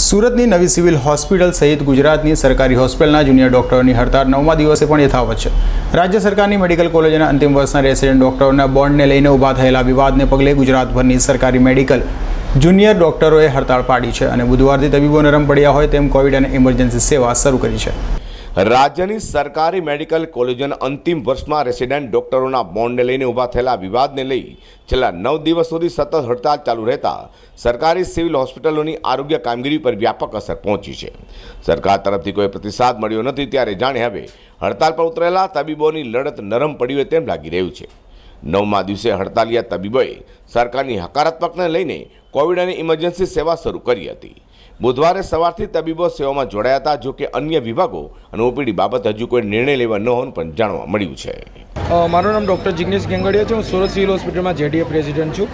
સુરતની નવી civil hospital સહિત ગુજરાતની સરકારી હોસ્પિટલના જુનિયર ડોક્ટરોની હડતાળ નવમા દિવસે પણ યથાવત છે. રાજ્ય સરકારની મેડિકલ કોલેજના અંતિમ વર્ષના રેસિડેન્ટ ડોક્ટરોના બોન્ડને લઈને ઊભા થયેલા વિવાદને પગલે ગુજરાતભરની સરકારી મેડિકલ જુનિયર ડોક્ટરોએ હડતાળ પાડી છે અને બુધવારથી તબીબો નરમ પડ્યા હોય તેમ કોવિડ અને ઇમરજન્સી સેવા શરૂ કરી છે. રાજ્યની સરકારી મેડિકલ કોલેજોના અંતિમ વર્ષમાં રેસિડેન્ટ ડોક્ટરોના બોન્ડને લઈને ઊભા થયેલા વિવાદને લઈ છેલ્લા નવ દિવસ સુધી સતત હડતાળ ચાલુ રહેતા સરકારી સિવિલ હોસ્પિટલોની આરોગ્ય કામગીરી પર વ્યાપક અસર પહોંચી છે. સરકાર તરફથી કોઈ પ્રતિસાદ મળ્યો નથી ત્યારે જાણે હવે હડતાલ પર ઉતરેલા તબીબોની લડત નરમ પડી હોય તેમ લાગી રહ્યું છે. નવમા દિવસે હડતાલિયા તબીબોએ સરકારની હકારાત્મકને લઈને કોવિડ અને ઇમરજન્સી સેવા શરૂ કરી હતી. બુધવારે સવારથી તબીબો સેવામાં જોડાયા હતા જો કે અન્ય વિભાગો અને ઓપીડી બાબત હજુ કોઈ નિર્ણય લેવા ન હોવાનું પણ જાણવા મળ્યું છે. મારું નામ ડૉક્ટર જિગ્નેશ ગેંગડિયા છે. હું સુરત સિવિલ હોસ્પિટલમાં જેડીએ પ્રેસિડેન્ટ છું.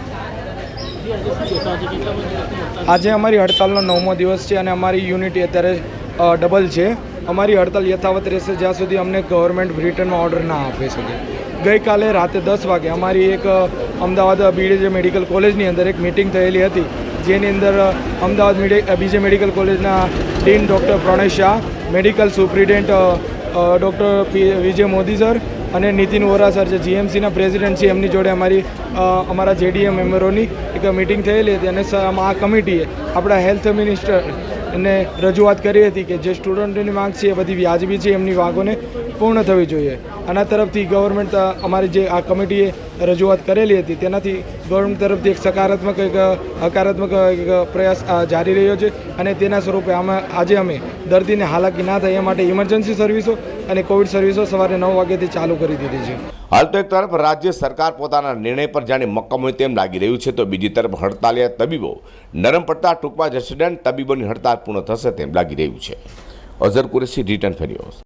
આજે અમારી હડતાલનો નવમો દિવસ છે અને અમારી યુનિટી અત્યારે ડબલ છે. અમારી હડતાલ યથાવત રહેશે જ્યાં સુધી અમને ગવર્મેન્ટ રિટર્નમાં ઓર્ડર ના આપી શકે. ગઈકાલે રાતે દસ વાગે અમારી એક અમદાવાદ બીજે મેડિકલ કોલેજની અંદર એક મિટિંગ થયેલી હતી, જેની અંદર અમદાવાદ બીજે મેડિકલ કોલેજના dean doctor Pranay Shah, medical superintendent doctor P, Vijay Modi sir અને નીતિન વોરા સર જે જીએમસીના પ્રેસિડેન્ટ છે એમની જોડે અમારી અમારા જેડીએ મેમ્બરોની એક મિટિંગ થયેલી હતી અને આ કમિટીએ આપણા હેલ્થ મિનિસ્ટર ને રજૂઆત કરી હતી કે જે સ્ટુડન્ટોની માંગ છે એ બધી વ્યાજબી છે, એમની માંગોને પૂર્ણ થવી જોઈએ. આના તરફથી ગવર્મેન્ટ અમારી જે આ કમિટીએ રજૂઆત કરેલી હતી, તેનાથી ગવર્મેન્ટ તરફથી એક સકારાત્મક, એક હકારાત્મક, એક પ્રયાસ જારી રહ્યો છે અને તેના સ્વરૂપે અમે આજે અમે દર્દીને હાલાકી ના થાય એ માટે ઇમરજન્સી સર્વિસો અને કોવિડ સર્વિસો સવારે નવ વાગ્યાથી ચાલુ કરી દીધી છે. હાલ તો એક તરફ રાજ્ય સરકાર પોતાના નિર્ણય પર જાણે મક્કમ હોય તેમ લાગી રહ્યું છે, તો બીજી તરફ હડતાલિયા તબીબો નરમ પડતા ટૂંકમાં જશે તબીબોની હડતાળ પૂર્ણ થશે તેમ લાગી રહ્યું છે. અઝર કુરેશી, રિટર્ન ફેરિયો